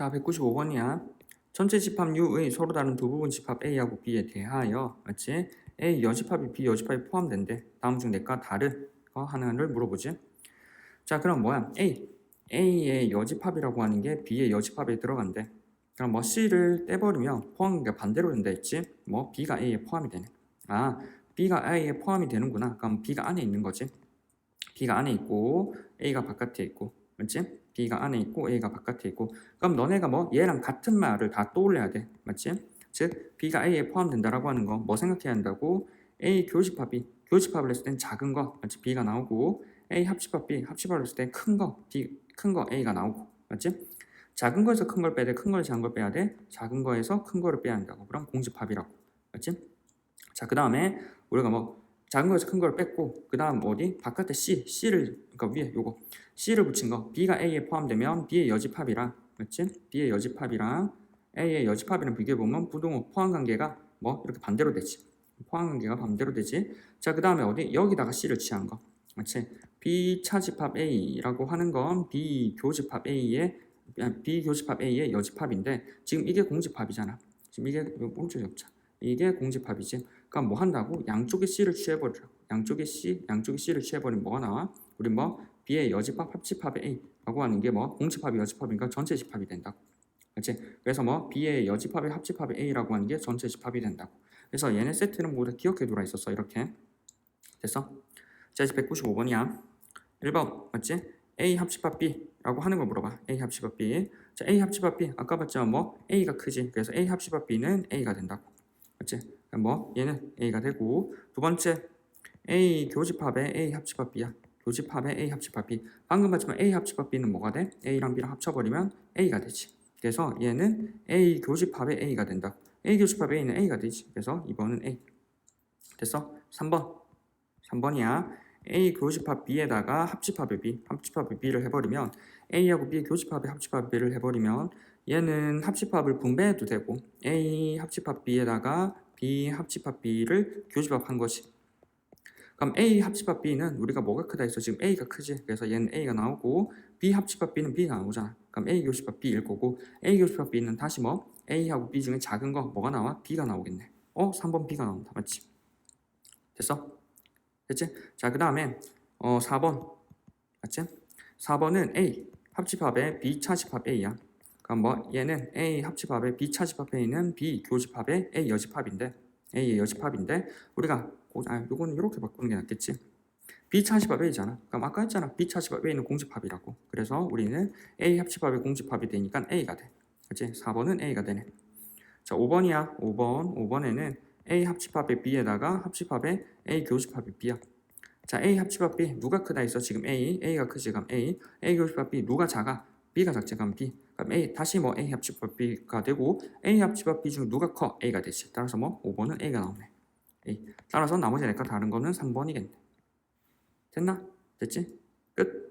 자, 195번이야. 전체 집합 U의 서로 다른 두 부분 집합 A하고 B에 대하여 맞지? A 여집합이 B 여집합이 포함된대. 다음 중 내과 다른 거 하나를 물어보지. 자, 그럼 뭐야? A A의 여집합이라고 하는 게 B의 여집합에 들어간대. 그럼 뭐 C를 떼버리면 포함관계가 반대로 된다 했지? 뭐 B가 A에 포함이 되네. 아, B가 A에 포함이 되는구나. 그럼 B가 안에 있는 거지. B가 안에 있고 A가 바깥에 있고, 맞지? B가 안에 있고 A가 바깥에 있고. 그럼 너네가 뭐 얘랑 같은 말을 다 떠올려야 돼, 맞지? 즉 B가 A에 포함된다라고 하는 거 뭐 생각해야 한다고? A 교집합이 교집합을 했을 땐 작은 거, 맞지? B가 나오고 A 합집합 B 합집합을 했을 땐큰 거, B 큰 거 A가 나오고, 맞지? 작은 거에서 큰 걸 빼야 돼, 큰 거에서 작은 걸 빼야 돼, 작은 거에서 큰 거를 빼야 한다고. 그럼 공집합이라고, 맞지? 자, 그 다음에 우리가 뭐 작은 거에서 큰 걸 뺐고 그 다음 어디 바깥에 C, C를 그러니까 위에 요거 C를 붙인 거 B가 A에 포함되면 B의 여집합이랑 맞지? B의 여집합이랑 A의 여집합이랑 비교해 보면 부동호 포함 관계가 뭐 이렇게 반대로 되지. 포함 관계가 반대로 되지. 자, 그 다음에 어디 여기다가 C를 취한 거 맞지? B 차집합 A라고 하는 건 B 교집합 A의 B 교집합 A의 여집합인데 지금 이게 공집합이잖아. 지금 이게 오른쪽에 없자. 이게 공집합이지. 그럼 뭐 한다고? 양쪽에 C를 취해버리라고. 양쪽에 C, 양쪽에 C를 취해버리면 뭐가 나와? 우리 뭐 B의 여집합, 합집합의 A라고 하는 게 뭐 공집합이 여집합인가 전체 집합이 된다고. 그렇지? 그래서 뭐 B의 여집합의 합집합의 A라고 하는 게 전체 집합이 된다고. 그래서 얘네 세트는 모두 기억해 두라 있었어. 이렇게. 됐어? 자, 이제 195번이야. 1번 맞지? A 합집합 B라고 하는 걸 물어봐. A 합집합 B. 자, A 합집합 B 아까 봤지만 뭐 A가 크지. 그래서 A 합집합 B는 A가 된다고. 맞지? 뭐 얘는 A가 되고 두 번째 A 교집합의 A 합집합 B야. 교집합의 A 합집합 B. 방금 봤지만 A 합집합 B는 뭐가 돼? A랑 B랑 합쳐버리면 A가 되지. 그래서 얘는 A 교집합의 A가 된다. A 교집합의 A는 A가 되지. 그래서 2번은 A. 됐어? 3번. 3번이야. A 교집합 B에다가 합집합의 B, 합집합의 B를 해버리면 A하고 B의 교집합의 합집합 B를 해버리면 얘는 합집합을 분배해도 되고 A 합집합 B에다가 B 합집합 B를 교집합한 것이 그럼 A 합집합 B는 우리가 뭐가 크다 해서 지금 A가 크지 그래서 얘는 A가 나오고 B 합집합 B는 B가 나오잖아 그럼 A 교집합 B일 거고 A 교집합 B는 다시 뭐 A하고 B 중에 작은 거 뭐가 나와? B가 나오겠네 어? 3번 B가 나온다 맞지? 됐어? 됐지? 자 그 다음에 어 4번 맞지? 4번은 A 합집합의 B 차집합 A야 그럼 뭐 얘는 A 합집합의 B 차집합 A는 B 교집합의 A 여집합인데 A의 여집합인데 우리가 고- 아 요거는 이렇게 바꾸는 게 낫겠지. B 차집합 A잖아. 그럼 아까 했잖아. B 차집합 A는 공집합이라고. 그래서 우리는 A 합집합의 공집합이 되니까 A가 돼. 그치? 4번은 A가 되네. 자 5번이야. 5번. 5번에는 A 합집합의 B에다가 합집합의 A 교집합의 B야. 자 A 합집합 B 누가 크다 했어? 지금 A. A가 크지. 그럼 A. A 교집합 B 누가 작아 B가 그럼 B 그럼 A 다시 뭐 A 합집합 B가 되고 A 합집합 B 중 누가 커? A가 되지. 따라서 뭐 5번은 A가 나오네. A. 따라서 나머지 내과 다른 거는 3번이겠네. 됐나? 됐지? 끝